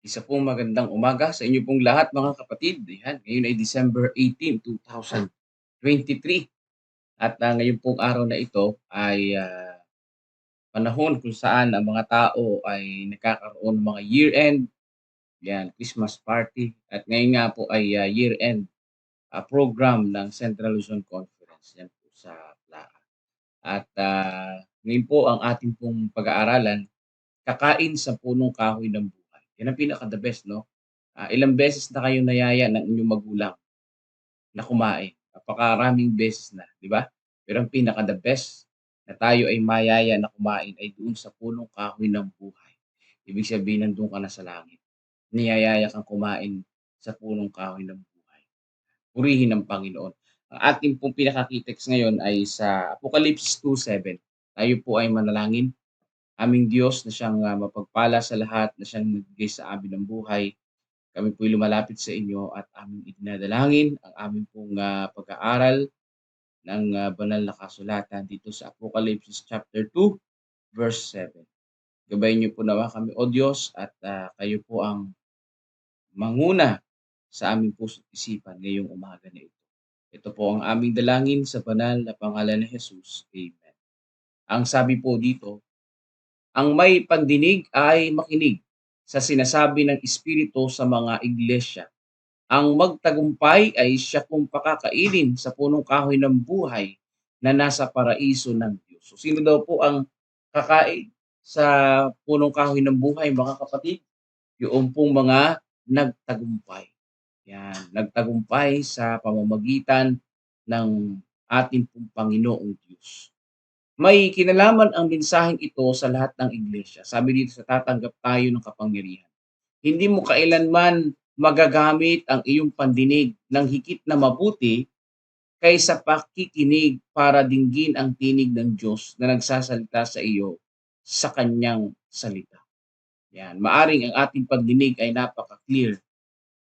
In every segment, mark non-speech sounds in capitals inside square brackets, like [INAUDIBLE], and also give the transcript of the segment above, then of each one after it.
Isa pong magandang umaga sa inyo pong lahat mga kapatid. Yan, ngayon ay December 18, 2023. At uh, ngayon pong araw na ito ay uh, panahon kung saan ang mga tao ay nakakaroon ng mga year-end, yan, Christmas party. At ngayon nga po ay uh, year-end uh, program ng Central Luzon Conference yan po sa Plaa. At uh, ngayon po ang ating pong pag-aaralan, kakain sa punong kahoy ng buhay. Yan ang pinaka the best, no? Uh, ilang beses na kayong nayaya ng inyong magulang na kumain. Napakaraming beses na, di ba? Pero ang pinaka the best na tayo ay mayaya na kumain ay doon sa punong kahoy ng buhay. Ibig sabihin, nandun ka na sa langit. Niyayaya kang kumain sa punong kahoy ng buhay. Purihin ng Panginoon. Ang ating pong pinakakitex ngayon ay sa Apocalypse 2.7. Tayo po ay manalangin aming Diyos na siyang uh, mapagpala sa lahat, na siyang nagbigay sa amin ng buhay. Kami po'y lumalapit sa inyo at aming idinadalangin ang aming pong uh, pag-aaral ng uh, banal na kasulatan dito sa Apocalypse chapter 2 verse 7. Gabayin niyo po nawa kami, O Diyos, at uh, kayo po ang manguna sa aming puso't isipan ngayong umaga na ito. Ito po ang aming dalangin sa banal na pangalan ni Jesus. Amen. Ang sabi po dito, ang may pandinig ay makinig sa sinasabi ng Espiritu sa mga iglesia. Ang magtagumpay ay siya kung pakakainin sa punong kahoy ng buhay na nasa paraiso ng Diyos. So, sino daw po ang kakain sa punong kahoy ng buhay, mga kapatid? Yung pong mga nagtagumpay. Yan, nagtagumpay sa pamamagitan ng ating pong Panginoong Diyos. May kinalaman ang mensaheng ito sa lahat ng iglesia. Sabi dito sa tatanggap tayo ng kapangyarihan. Hindi mo kailanman magagamit ang iyong pandinig ng higit na mabuti kaysa pakikinig para dinggin ang tinig ng Diyos na nagsasalita sa iyo sa kanyang salita. Yan. Maaring ang ating pagdinig ay napaka-clear.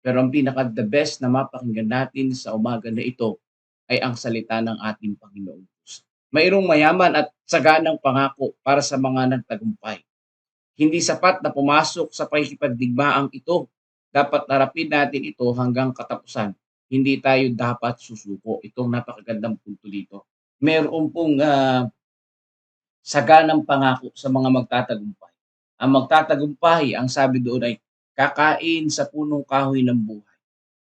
Pero ang pinaka the best na mapakinggan natin sa umaga na ito ay ang salita ng ating Panginoon mayroong mayaman at saganang pangako para sa mga nagtagumpay. Hindi sapat na pumasok sa pakikipagdigmaang ito. Dapat narapin natin ito hanggang katapusan. Hindi tayo dapat susuko. Itong napakagandang punto dito. Meron pong uh, saganang pangako sa mga magtatagumpay. Ang magtatagumpay, ang sabi doon ay kakain sa punong kahoy ng buhay.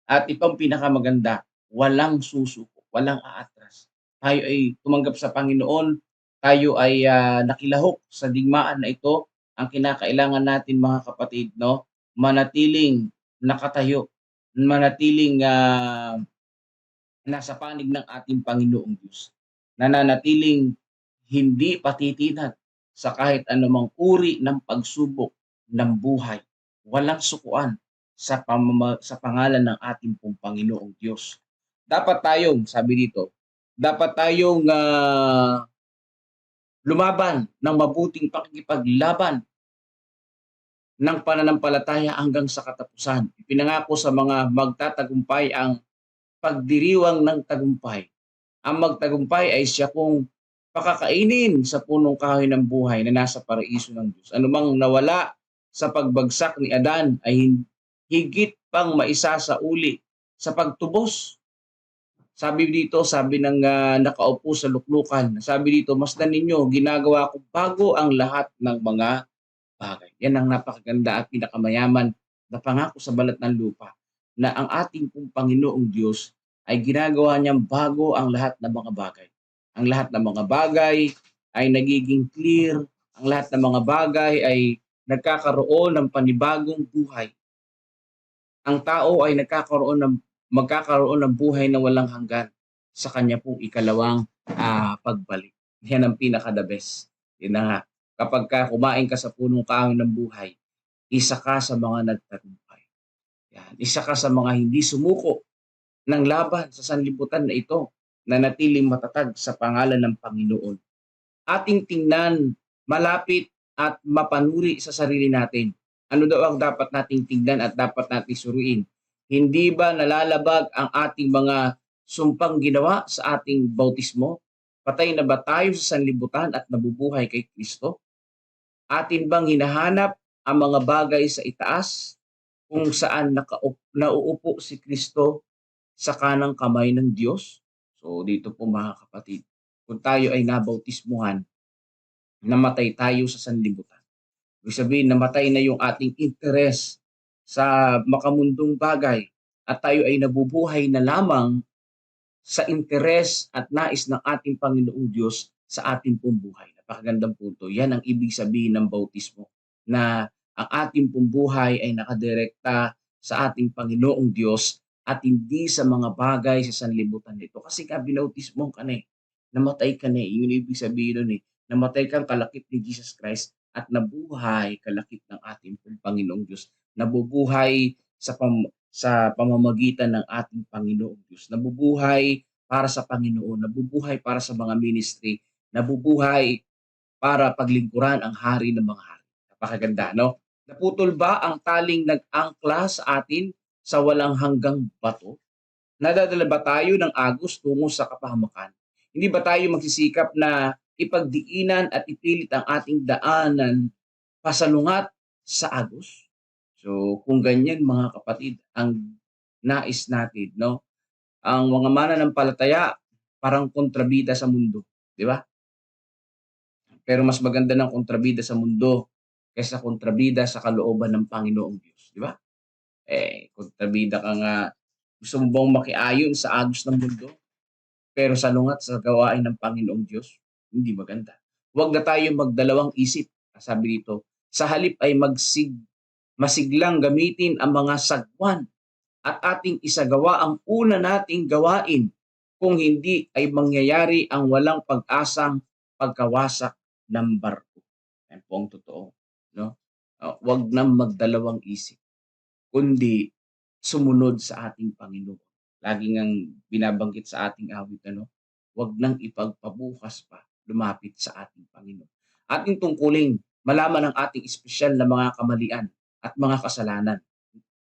At ipang pinakamaganda, walang susuko, walang aatras tayo ay tumanggap sa Panginoon, tayo ay uh, nakilahok sa digmaan na ito, ang kinakailangan natin mga kapatid, no? Manatiling nakatayo, manatiling uh, nasa panig ng ating Panginoong Diyos. Nananatiling hindi patitinag sa kahit anumang uri ng pagsubok ng buhay. Walang sukuan sa, pamama, sa pangalan ng ating Panginoong Diyos. Dapat tayong, sabi dito, dapat tayong uh, lumaban ng mabuting pakikipaglaban ng pananampalataya hanggang sa katapusan. Ipinangako sa mga magtatagumpay ang pagdiriwang ng tagumpay. Ang magtagumpay ay siya kung pakakainin sa punong kahoy ng buhay na nasa paraiso ng Diyos. Anumang nawala sa pagbagsak ni Adan ay higit pang maisa sa uli sa pagtubos sabi dito, sabi ng uh, nakaupo sa luklukan, sabi dito, masdan ninyo, ginagawa ko bago ang lahat ng mga bagay. Yan ang napakaganda at pinakamayaman na pangako sa balat ng lupa na ang ating pong Panginoong Diyos ay ginagawa niyang bago ang lahat ng mga bagay. Ang lahat ng mga bagay ay nagiging clear, ang lahat ng mga bagay ay nagkakaroon ng panibagong buhay. Ang tao ay nagkakaroon ng magkakaroon ng buhay na walang hanggan sa kanya pong ikalawang uh, pagbalik. Yan ang pinaka-the best. Na nga. Kapag ka kumain ka sa punong kahoy ng buhay, isa ka sa mga nagtagumpay. Yan. Isa ka sa mga hindi sumuko ng laban sa sanlibutan na ito na natiling matatag sa pangalan ng Panginoon. Ating tingnan, malapit at mapanuri sa sarili natin. Ano daw ang dapat nating tingnan at dapat nating suruin? Hindi ba nalalabag ang ating mga sumpang ginawa sa ating bautismo? Patay na ba tayo sa sanlibutan at nabubuhay kay Kristo? Atin bang hinahanap ang mga bagay sa itaas kung saan nakaup nauupo si Kristo sa kanang kamay ng Diyos. So dito po mga kapatid, kung tayo ay nabautismuhan, namatay tayo sa sanlibutan. Ibig sabihin, namatay na yung ating interes sa makamundong bagay at tayo ay nabubuhay na lamang sa interes at nais ng ating Panginoong Diyos sa ating pong buhay. Napakagandang punto. Yan ang ibig sabihin ng bautismo na ang ating pong ay nakadirekta sa ating Panginoong Diyos at hindi sa mga bagay sa sanlibutan nito. Kasi ka binautismo ka na eh. Namatay ka na eh. Yun ibig sabihin nun eh. Namatay kang kalakip ni Jesus Christ at nabuhay kalakip ng ating Panginoong Diyos. Nabubuhay sa pam sa pamamagitan ng ating Panginoong Diyos. Nabubuhay para sa Panginoon, nabubuhay para sa mga ministry, nabubuhay para paglingkuran ang hari ng mga hari. Napakaganda, no? Naputol ba ang taling nag-angkla sa atin sa walang hanggang bato? Nadadala ba tayo ng agos tungo sa kapahamakan? Hindi ba tayo magsisikap na ipagdiinan at ipilit ang ating daanan pasalungat sa agos? So, kung ganyan mga kapatid, ang nais natin, no? Ang mga mananampalataya parang kontrabida sa mundo, di ba? Pero mas maganda ng kontrabida sa mundo kaysa kontrabida sa kalooban ng Panginoong Diyos, di ba? Eh, kontrabida ka nga, gusto mo bang makiayon sa agos ng mundo? Pero salungat sa gawain ng Panginoong Diyos, hindi maganda. Huwag na tayo magdalawang isip, sabi dito. Sa halip ay magsig masiglang gamitin ang mga sagwan at ating isagawa ang una nating gawain kung hindi ay mangyayari ang walang pag-asang pagkawasak ng barko. Yan po ang totoo. No? Uh, wag nang magdalawang isip, kundi sumunod sa ating Panginoon. Lagi ngang binabanggit sa ating awit, ano? Wag nang ipagpabukas pa, lumapit sa ating Panginoon. Ating tungkulin, malaman ang ating espesyal na mga kamalian at mga kasalanan.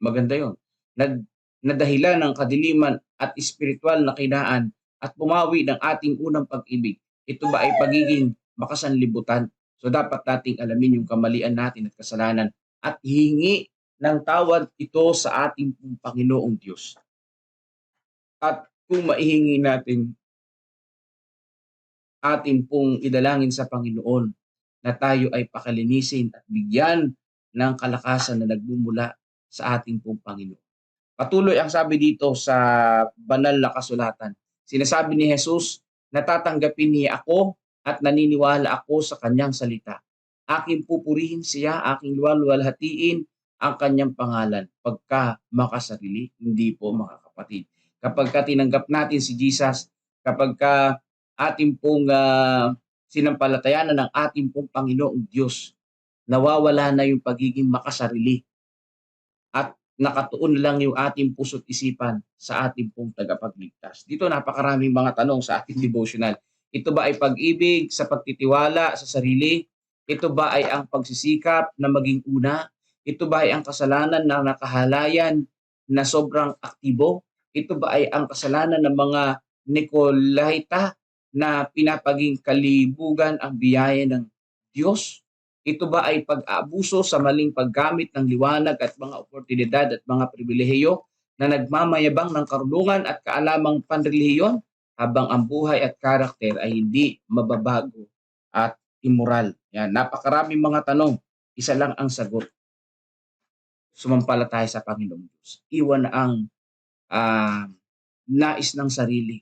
Maganda yon. Nag, nadahilan ng kadiliman at espiritual na kinaan at pumawi ng ating unang pag-ibig. Ito ba ay pagiging makasanlibutan? So dapat nating alamin yung kamalian natin at kasalanan at hingi ng tawad ito sa ating Panginoong Diyos. At kung maihingi natin ating pong idalangin sa Panginoon na tayo ay pakalinisin at bigyan ng kalakasan na nagmumula sa ating pong Panginoon. Patuloy ang sabi dito sa banal na kasulatan. Sinasabi ni Jesus, natatanggapin niya ako at naniniwala ako sa kanyang salita. Aking pupurihin siya, aking luwalwalhatiin ang kanyang pangalan pagka makasarili, hindi po mga kapatid. Kapag ka tinanggap natin si Jesus, kapag ka ating pong uh, sinampalatayanan ng ating pong Panginoong Diyos, nawawala na yung pagiging makasarili at nakatuon lang yung ating puso't isipan sa ating pong tagapagligtas. Dito napakaraming mga tanong sa ating devotional. Ito ba ay pag-ibig sa pagtitiwala sa sarili? Ito ba ay ang pagsisikap na maging una? Ito ba ay ang kasalanan na nakahalayan na sobrang aktibo? Ito ba ay ang kasalanan ng mga Nicolaita na pinapaging kalibugan ang biyaya ng Diyos? Ito ba ay pag-aabuso sa maling paggamit ng liwanag at mga oportunidad at mga pribilehiyo na nagmamayabang ng karunungan at kaalamang panrelihiyon habang ang buhay at karakter ay hindi mababago at immoral. Yan, napakaraming mga tanong. Isa lang ang sagot. Sumampalataya sa Panginoong Diyos. Iwan ang uh, nais ng sarili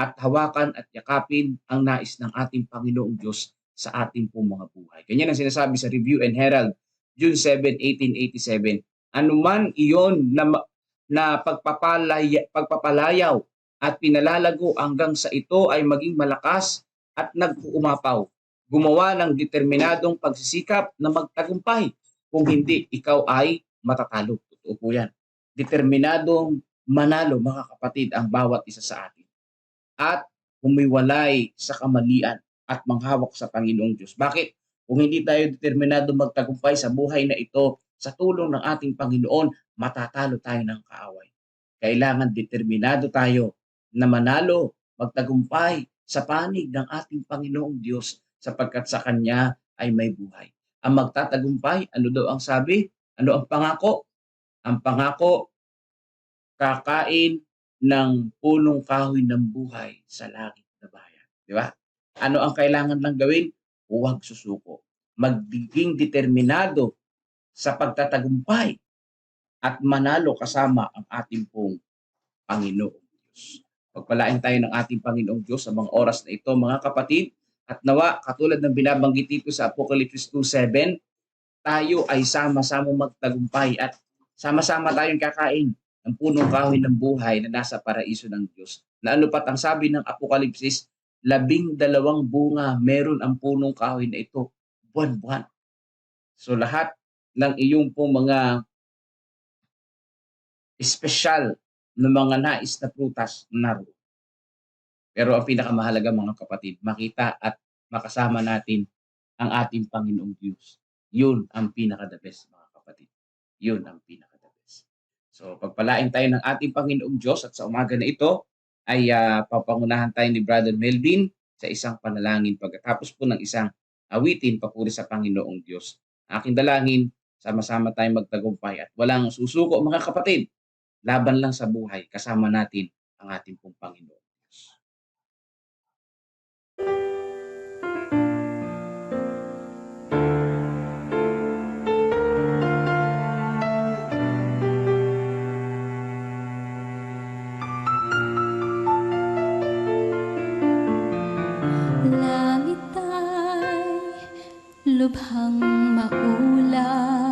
at hawakan at yakapin ang nais ng ating Panginoong Diyos sa ating pong mga buhay. Ganyan ang sinasabi sa Review and Herald, June 7, 1887. Anuman iyon na, na pagpapalaya, pagpapalayaw at pinalalago hanggang sa ito ay maging malakas at nagpuumapaw. Gumawa ng determinadong pagsisikap na magtagumpay. Kung hindi, ikaw ay matatalo. Totoo po yan. Determinadong manalo, mga kapatid, ang bawat isa sa atin. At humiwalay sa kamalian at manghawak sa Panginoong Diyos. Bakit? Kung hindi tayo determinado magtagumpay sa buhay na ito, sa tulong ng ating Panginoon, matatalo tayo ng kaaway. Kailangan determinado tayo na manalo, magtagumpay sa panig ng ating Panginoong Diyos sapagkat sa Kanya ay may buhay. Ang magtatagumpay, ano daw ang sabi? Ano ang pangako? Ang pangako, kakain ng punong kahoy ng buhay sa langit na bayan. Di ba? Ano ang kailangan lang gawin? Huwag susuko. Magiging determinado sa pagtatagumpay at manalo kasama ang ating pong Panginoong Diyos. Pagpalain tayo ng ating Panginoong Diyos sa mga oras na ito, mga kapatid. At nawa, katulad ng binabanggit dito sa Apocalypse 2.7, tayo ay sama-sama magtagumpay at sama-sama tayong kakain ng punong kahoy ng buhay na nasa paraiso ng Diyos. Na ano pat ang sabi ng Apokalipsis, labing dalawang bunga meron ang punong kahoy na ito, buwan-buwan. So lahat ng iyong pong mga espesyal na mga nais na prutas naroon. Pero ang pinakamahalaga mga kapatid, makita at makasama natin ang ating Panginoong Diyos. Yun ang pinaka-the mga kapatid. Yun ang pinaka-the. So pagpalain tayo ng ating Panginoong Diyos at sa umaga na ito ay ah, papangunahan tayo ni Brother Melvin sa isang panalangin pagkatapos po ng isang awitin papuri sa Panginoong Diyos. Aking dalangin, sama-sama tayong magtagumpay at walang susuko mga kapatid. Laban lang sa buhay, kasama natin ang ating pong Panginoon Diyos. Lubhang maulap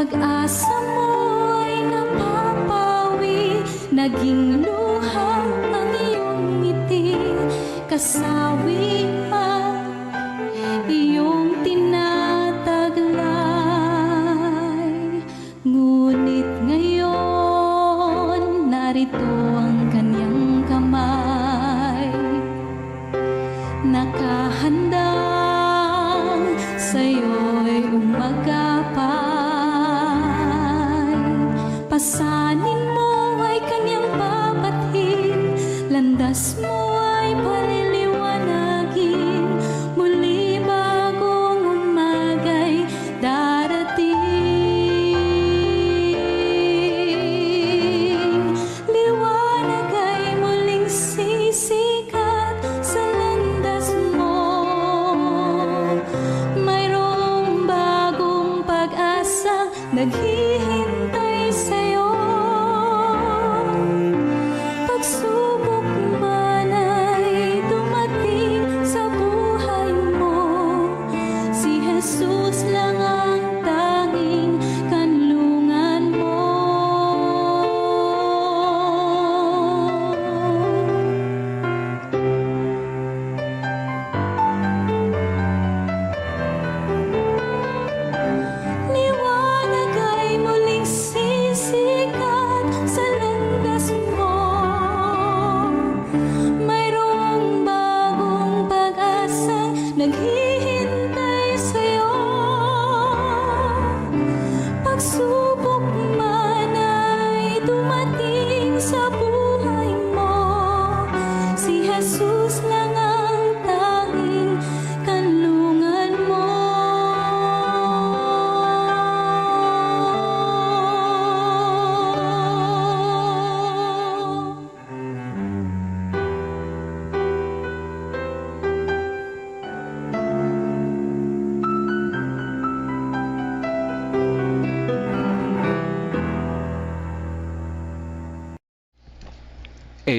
Pag-asa mo ay napapawi Naging luha ang iyong ngiti. Kasawi ang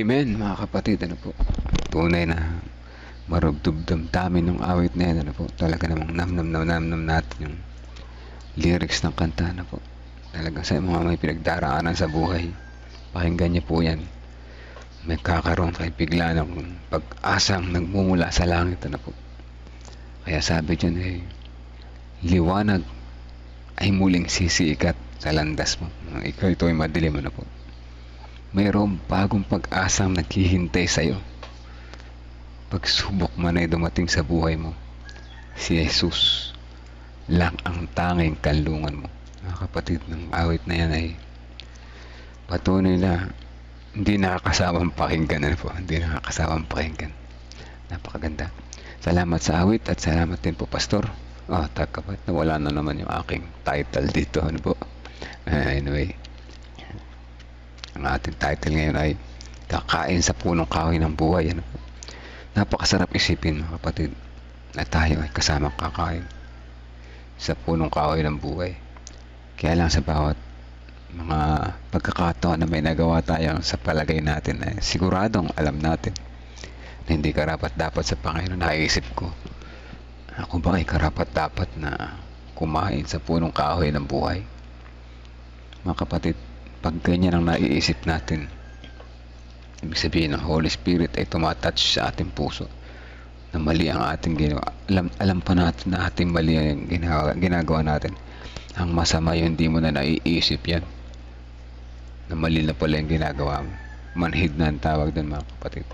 Amen mga kapatid, ano po. Tunay na marugdub damdamin ng awit na yan, ano po. Talaga namang namnam na namnam natin yung lyrics ng kanta, ano po. Talaga sa mga may pinagdaraanan sa buhay. Pakinggan niyo po yan. May kakaroon kayo bigla ng pag-asang nagmumula sa langit, ano po. Kaya sabi dyan eh, liwanag ay muling sisikat sa landas mo. Ikaw ito ay madilim, ano po mayroong bagong pag-asang naghihintay sa iyo. Pagsubok man ay dumating sa buhay mo, si Jesus lang ang tanging kanlungan mo. Mga kapatid ng awit na yan ay patunay na hindi nakakasawang pakinggan. Ano po? Hindi nakakasawang pakinggan. Napakaganda. Salamat sa awit at salamat din po, Pastor. Oh, tagkapat na wala na naman yung aking title dito. Ano po? Ah, [LAUGHS] anyway, ang ating title ngayon ay Kakain sa punong kahoy ng buhay. Ano? Napakasarap isipin mga kapatid na tayo ay kasamang kakain sa punong kahoy ng buhay. Kaya lang sa bawat mga pagkakataon na may nagawa tayo sa palagay natin ay siguradong alam natin na hindi karapat dapat sa Panginoon naisip ko ako ba ay karapat dapat na kumain sa punong kahoy ng buhay mga kapatid pag ganyan ang naiisip natin, ibig sabihin ng Holy Spirit ay tumatouch sa ating puso na mali ang ating ginawa. Alam, alam pa natin na ating mali ang ginagawa, ginagawa natin. Ang masama yun, hindi mo na naiisip yan. Na mali na pala yung ginagawa mo. Manhid na ang tawag doon mga kapatid.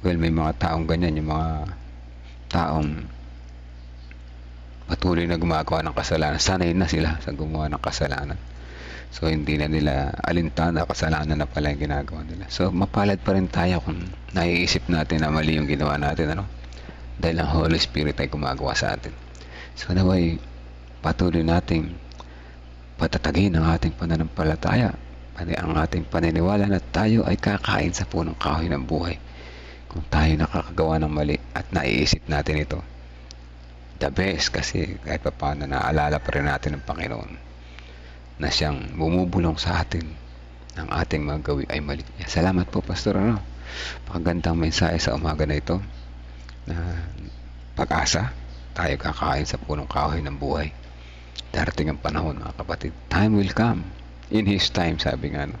Well, may mga taong ganyan, yung mga taong patuloy na gumagawa ng kasalanan. Sanay na sila sa gumawa ng kasalanan. So, hindi na nila alintana, kasalanan na pala yung ginagawa nila. So, mapalad pa rin tayo kung naiisip natin na mali yung ginawa natin, ano? Dahil ang Holy Spirit ay gumagawa sa atin. So, naway, patuloy nating patatagin ang ating pananampalataya, pati ang ating paniniwala na tayo ay kakain sa punong kahoy ng buhay. Kung tayo nakakagawa ng mali at naiisip natin ito, the best kasi kahit pa paano naalala pa rin natin ng Panginoon na siyang bumubulong sa atin ang ating mga gawi ay mali. Salamat po, Pastor. Ano? Pakagandang mensahe sa umaga na ito na pag-asa tayo kakain sa punong kahoy ng buhay. Darating ang panahon, mga kapatid. Time will come. In His time, sabi nga, no,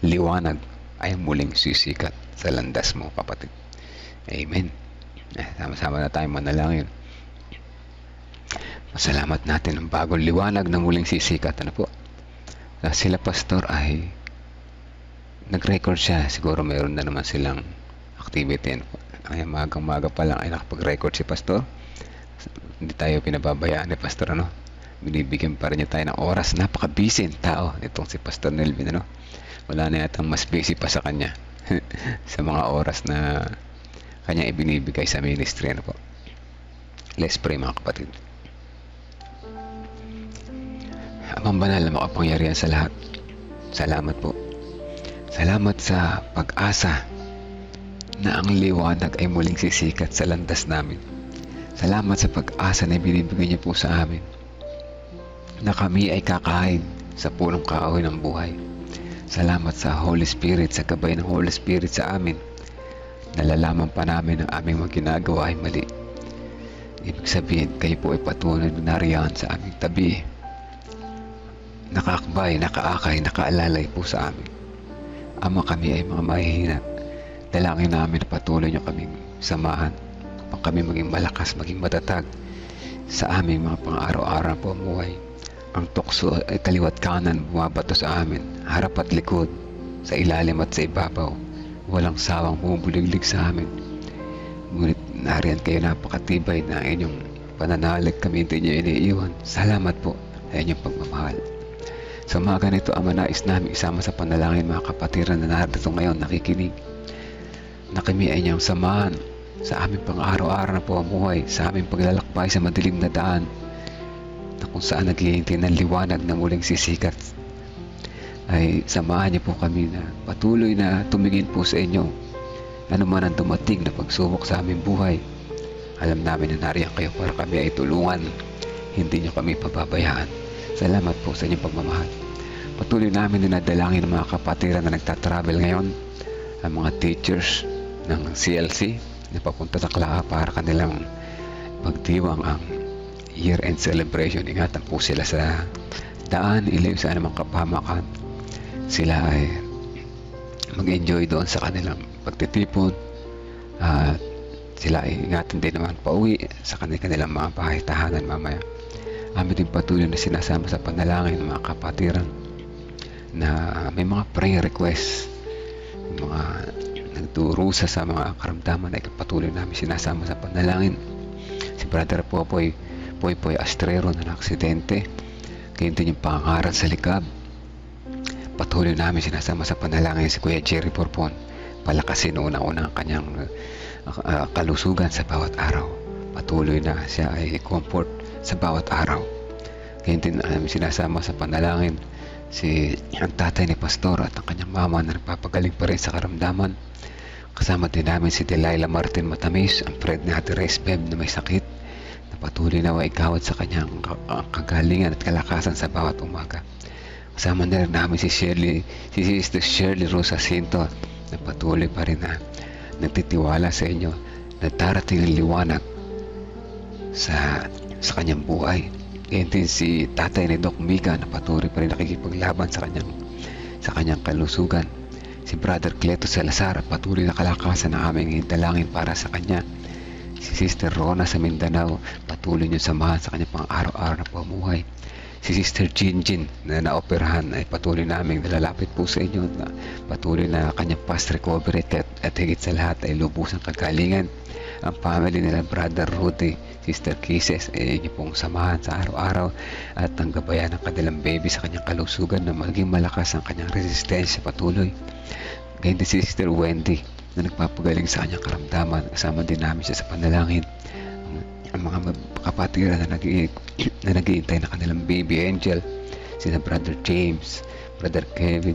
liwanag ay muling sisikat sa landas mo, kapatid. Amen. Eh, sama-sama na tayo manalangin. Masalamat natin ang bagong liwanag na muling sisikat. Ano po? Na sila pastor ay nag-record siya. Siguro mayroon na naman silang activity. Ay magang maga pa lang ay nakapag-record si pastor. Hindi tayo pinababayaan ni pastor ano. Binibigyan pa rin niya tayo ng oras. Napaka-busy tao itong si Pastor Nelvin ano. Wala na yatang mas busy pa sa kanya [LAUGHS] sa mga oras na kanya ibinibigay sa ministry ano po. Let's pray mga kapatid. Amang banal na makapangyarihan sa lahat. Salamat po. Salamat sa pag-asa na ang liwanag ay muling sisikat sa landas namin. Salamat sa pag-asa na binibigay niyo po sa amin na kami ay kakain sa punong kahoy ng buhay. Salamat sa Holy Spirit, sa gabay ng Holy Spirit sa amin. Nalalaman pa namin ang aming mga ginagawa ay mali. Ibig sabihin, kayo po ay patuloy na nariyan sa aming tabi nakakbay, nakaakay, nakaalalay po sa amin. Ama kami ay mga mahihina. Dalangin namin na patuloy niyo kaming samahan upang kami maging malakas, maging matatag sa aming mga pang-araw-araw po buhay. Ang tukso ay kaliwat kanan bumabato sa amin, harap at likod, sa ilalim at sa ibabaw. Walang sawang bumubuliglig sa amin. Ngunit nariyan kayo napakatibay na inyong pananalig kami hindi niyo iniiwan. Salamat po sa inyong pagmamahal. Sa umaga nito, Ama, nais namin isama sa panalangin mga kapatiran na narito ngayon nakikinig. Na kami ay niyang samahan sa aming pang-araw-araw na pamumuhay, sa aming paglalakbay sa madilim na daan, na kung saan naghihintay ng liwanag na muling sisikat. Ay samahan niyo po kami na patuloy na tumingin po sa inyo. Ano man ang dumating na pagsubok sa aming buhay. Alam namin na nariyan kayo para kami ay tulungan. Hindi niyo kami pababayaan. Salamat po sa inyong pagmamahal. Patuloy namin na nadalangin ang mga kapatiran na nagtatravel ngayon. ang mga teachers ng CLC na papunta sa Klaa para kanilang magdiwang ang year-end celebration. Ingatan po sila sa daan, ilayo sa anumang kapamakan. Sila ay mag-enjoy doon sa kanilang pagtitipon at sila ay ingatan din naman pauwi sa kanilang mga bahay tahanan mamaya. Amin din patuloy na sinasama sa panalangin ng mga kapatiran na may mga prayer requests, yung mga nagdurusa sa mga karamdaman ay patuloy namin sinasama sa panalangin. Si Brother Popoy, Poy Poy Astrero na aksidente, gayon din yung pangangaral sa likab. Patuloy namin sinasama sa panalangin si Kuya Jerry Porpon, palakasin una-una ang kanyang uh, kalusugan sa bawat araw. Patuloy na siya ay comfort sa bawat araw. Gayon din namin sinasama sa panalangin si ang tatay ni Pastor at ang kanyang mama na nagpapagaling pa rin sa karamdaman. Kasama din namin si Delilah Martin Matamis, ang friend ni Ate Reyes Beb na may sakit na patuloy na waigawad sa kanyang ka- ang kagalingan at kalakasan sa bawat umaga. Kasama na rin namin si Shirley, si Sister Shirley Rosa Cinto na patuloy pa rin na nagtitiwala sa inyo na darating ang liwanag sa sa kanyang buhay. Ganyan din si tatay ni Doc Mika na patuloy pa rin nakikipaglaban sa kanyang sa kanyang kalusugan. Si Brother Cleto Salazar patuloy na kalakasan na aming dalangin para sa kanya. Si Sister Rona sa Mindanao patuloy niyo samahan sa kanyang pang araw-araw na pamumuhay. Si Sister Jinjin na naoperahan ay patuloy naming nalalapit po sa inyo na patuloy na kanyang fast recovery at, at higit sa lahat ay lubusang kagalingan ang family nila Brother Rudy, Sister Kisses ay inyo pong samahan sa araw-araw at ang gabayan ng kanilang baby sa kanyang kalusugan na maging malakas ang kanyang resistensya patuloy. Ganyan din si Sister Wendy na nagpapagaling sa kanyang karamdaman. Kasama din namin siya sa panalangin. Ang, ang mga kapatiran na, nag na na kanilang baby angel, sina Brother James, Brother Kevin,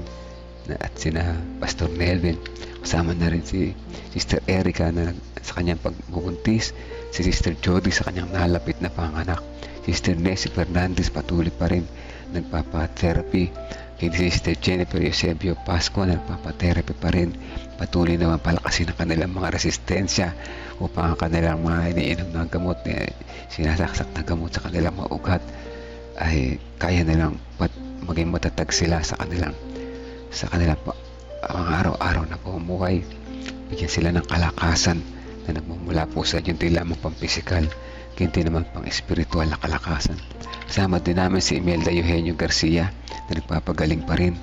at sina Pastor Nelvin. Kasama na rin si Sister Erica na sa kanyang pagbubuntis, si Sister Jody sa kanyang nalapit na panganak, Sister Nessie Fernandez patuloy pa rin nagpapa-therapy, kay Sister Jennifer Eusebio Pasco na nagpapa-therapy pa rin, patuloy naman palakasin ang kanilang mga resistensya upang ang kanilang mga iniinom na gamot, eh, sinasaksak na gamot sa kanilang mga ugat ay kaya nilang pat, maging matatag sila sa kanilang sa kanilang mga araw-araw na pamumuhay. Bigyan sila ng kalakasan na nagmumula po sa inyo hindi lamang pang pisikal kundi naman pang espiritual na kalakasan kasama din namin si Imelda Eugenio Garcia na nagpapagaling pa rin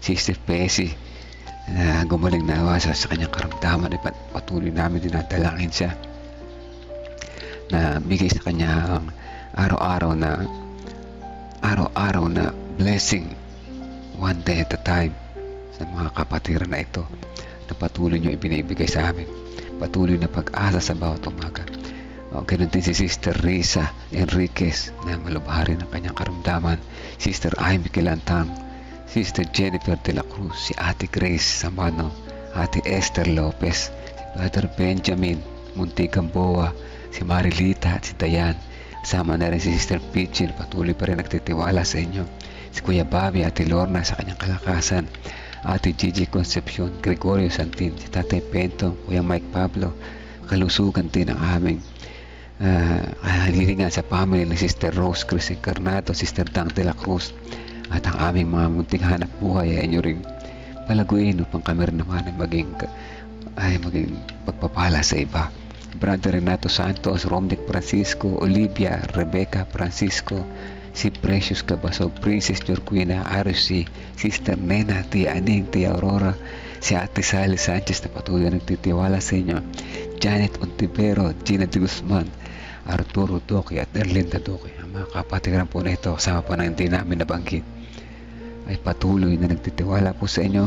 Sister Pesi na gumaling na awasa sa kanyang karamdaman ay pat- patuloy namin dinadalangin siya na bigay sa kanya ang araw-araw na araw-araw na blessing one day at a time sa mga kapatiran na ito na patuloy nyo ibinibigay sa amin. Patuloy na pag-asa sa bawat umaga. O, ganun din si Sister Risa Enriquez na malubhari ng kanyang karamdaman. Sister Amy Kilantang, Sister Jennifer de la Cruz, si Ate Grace Samano, Ate Esther Lopez, si Brother Benjamin Muntigamboa, si Marilita at si Dayan. Sama na rin si Sister Pichil, patuloy pa rin nagtitiwala sa inyo. Si Kuya Bobby, Ate Lorna sa kanyang kalakasan. Ate Gigi Concepcion, Gregorio Santin, si Tatay Pentong, Kuya Mike Pablo, kalusugan din ang aming uh, halilingan sa family ni Sister Rose Cruz Encarnato, Sister Dang de la Cruz, at ang aming mga munting hanap buhay ay inyo rin palaguin upang kami rin naman ay maging, ay maging pagpapala sa iba. Brother Renato Santos, Romnick Francisco, Olivia, Rebecca Francisco, si Precious Cabasog, Princess Jorquina, RC, Sister Nena, Tia Aning, Tia Aurora, si Ate Sally Sanchez na patuloy na nagtitiwala sa inyo, Janet Ontivero, Gina de Guzman, Arturo Doki at Erlinda Doki. Ang mga kapatiran po na ito, kasama pa na hindi namin nabanggit, ay patuloy na nagtitiwala po sa inyo.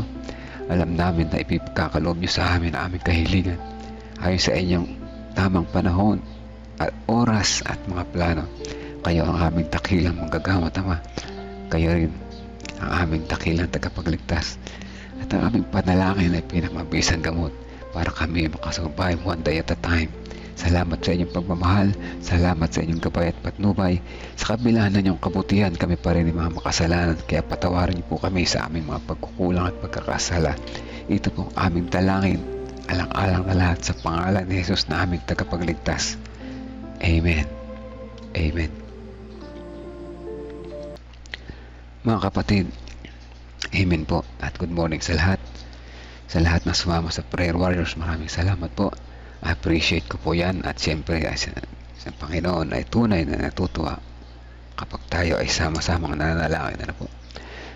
Alam namin na ipipagkakaloob nyo sa amin ang aming kahilingan ayon sa inyong tamang panahon at oras at mga plano. Kayo ang aming dakilang manggagamot, Ama. Kayo rin ang aming dakilang tagapagligtas. At ang aming panalangin ay pinamabisang gamot para kami makasurvive one day at a time. Salamat sa inyong pagmamahal, salamat sa inyong gabay at patnubay. Sa kabila ng inyong kabutihan, kami pa rin ay mga makasalanan, kaya patawarin niyo po kami sa aming mga pagkukulang at pagkakasala. Ito po ang aming dalangin. Alang-alang na lahat sa pangalan ni Jesus na aming tagapagligtas. Amen. Amen. Mga kapatid, Amen po at good morning sa lahat. Sa lahat na sumama sa Prayer Warriors, maraming salamat po. Appreciate ko po yan at siyempre ay sa, sa Panginoon ay tunay na natutuwa kapag tayo ay sama-samang nananalangin. Ano po?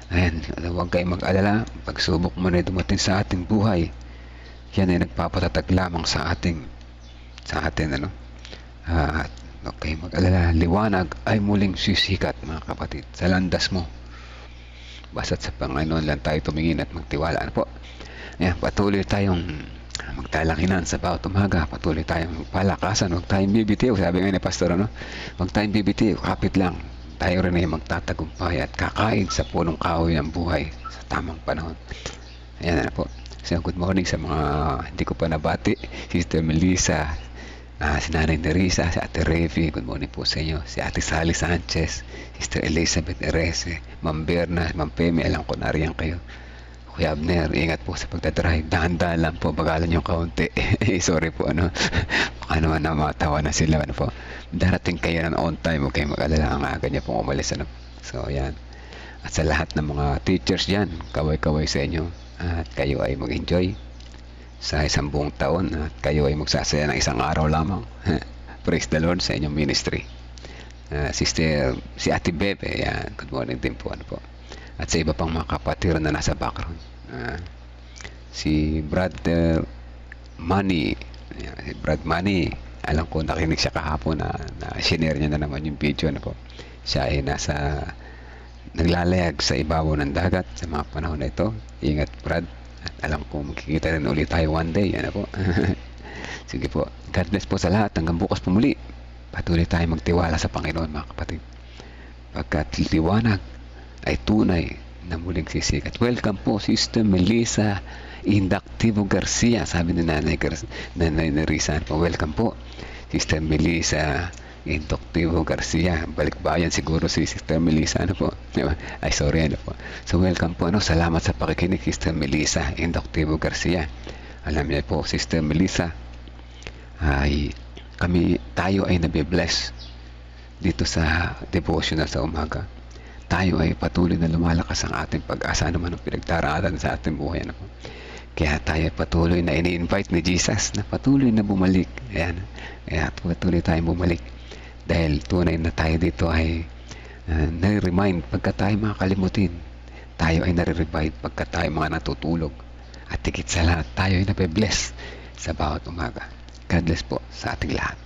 Ayan, huwag kayong mag-alala. Pagsubok mo na dumating sa ating buhay, yan ay nagpapatatag lamang sa ating sa atin ano. Ah, At huwag kayong mag-alala. Liwanag ay muling sisikat mga kapatid sa landas mo. Basta't sa Panginoon lang tayo tumingin at magtiwala. Ano po? Ayan, patuloy tayong magtalanginan sa bawat umaga. Patuloy tayong palakasan. Huwag tayong bibitiw. Sabi nga ni Pastor, ano? Huwag tayong bibitiw. Kapit lang. Tayo rin ay magtatagumpay at kakain sa punong kahoy ng buhay sa tamang panahon. Ayan na po. So, good morning sa mga hindi ko pa nabati. Sister Melissa, ah, si Nanay Nerissa, si Ate Revi, good morning po sa inyo. Si Ate Sally Sanchez, Sister Elizabeth Erese, Ma'am Berna, Ma'am Pemi, alam ko nariyan kayo. Kuya Abner, ingat po sa pagdadrive. Dahan-dahan lang po, bagalan yung kaunti. [LAUGHS] Sorry po, ano. [LAUGHS] Baka naman na matawa na sila, ano po. Darating kayo ng on time, kayong mag-alala. Ang aga pong umalis, ano. So, yan. At sa lahat ng mga teachers dyan, kaway-kaway sa inyo. At kayo ay mag-enjoy sa isang buong taon at kayo ay magsasaya ng isang araw lamang. [LAUGHS] Praise the Lord sa inyong ministry. Ah, sister, si Ate Bebe, yan. Good morning din po. Ano po. At sa iba pang mga kapatid na nasa background. Ah, si Brother Manny. Yan, si Brad Manny. Alam ko nakinig siya kahapon na, na shinare niya na naman yung video. Ano po. Siya ay nasa naglalayag sa ibabaw ng dagat sa mga panahon na ito. Ingat Brad. At alam ko magkikita rin ulit tayo one day. Ano po. [LAUGHS] Sige po. God bless po sa lahat. Hanggang bukas po muli. Patuloy tayo magtiwala sa Panginoon mga kapatid. Pagkat liwanag ay tunay na muling sisikat. Welcome po Sister Melissa Indactivo Garcia. Sabi ni Nanay, Gar- Nanay Nerissa po. Welcome po Sister Melissa Indoctivo Garcia. Balikbayan siguro si Sister Melissa. Ano po? Ay, sorry. Ano po? So, welcome po. Ano? Salamat sa pakikinig, Sister Melissa Indoctivo Garcia. Alam niyo po, Sister Melissa, ay kami, tayo ay nabibless dito sa devotional sa umaga. Tayo ay patuloy na lumalakas ang ating pag-asa naman ang pinagdaraanan sa ating buhay. Ano po? Kaya tayo ay patuloy na ini-invite ni Jesus na patuloy na bumalik. Ayan. Kaya patuloy tayong bumalik. Dahil tunay na tayo dito ay uh, nare-remind pagka tayo makakalimutin. Tayo ay nare-revive pagka tayo mga natutulog. At higit sa lahat, tayo ay nape-bless sa bawat umaga. God bless po sa ating lahat.